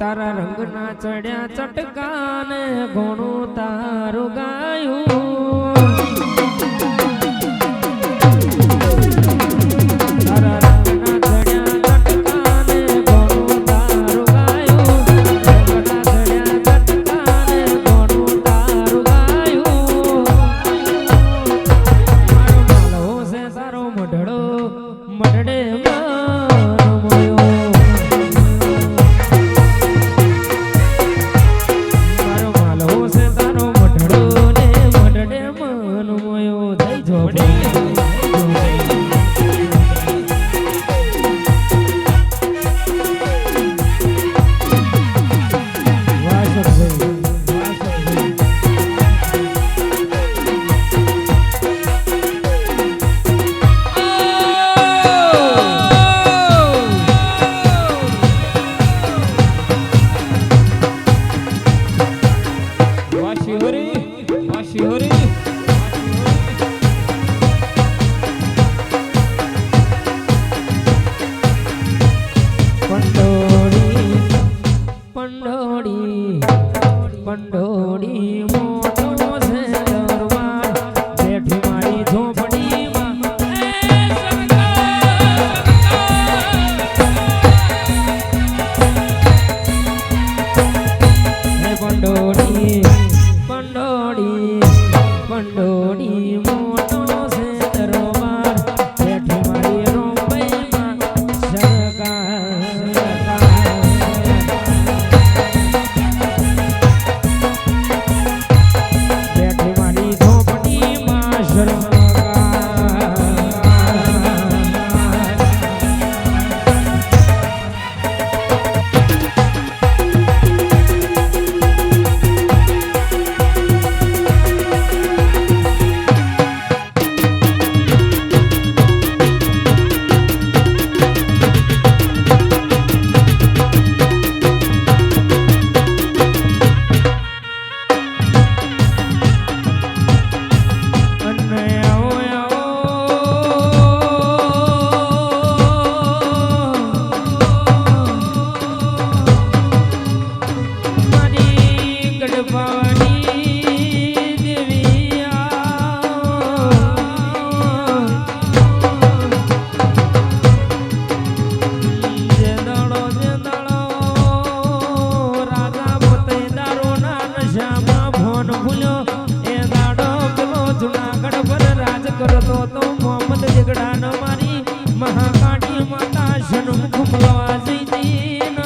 તારા રંગના ચડ્યા ચટકાને ઘણું તારું ગાયું. પંડોળી મોટો છે દરબાર. બેઠું મારી ઝોપડીમાં પંડોળી પંડોળી પંડોળી કાગળ પર રાજ કરતો તો મોહમ્મદ જગડા ન મારી મહાકાળી માતા જન્મ ખુમલવા જઈ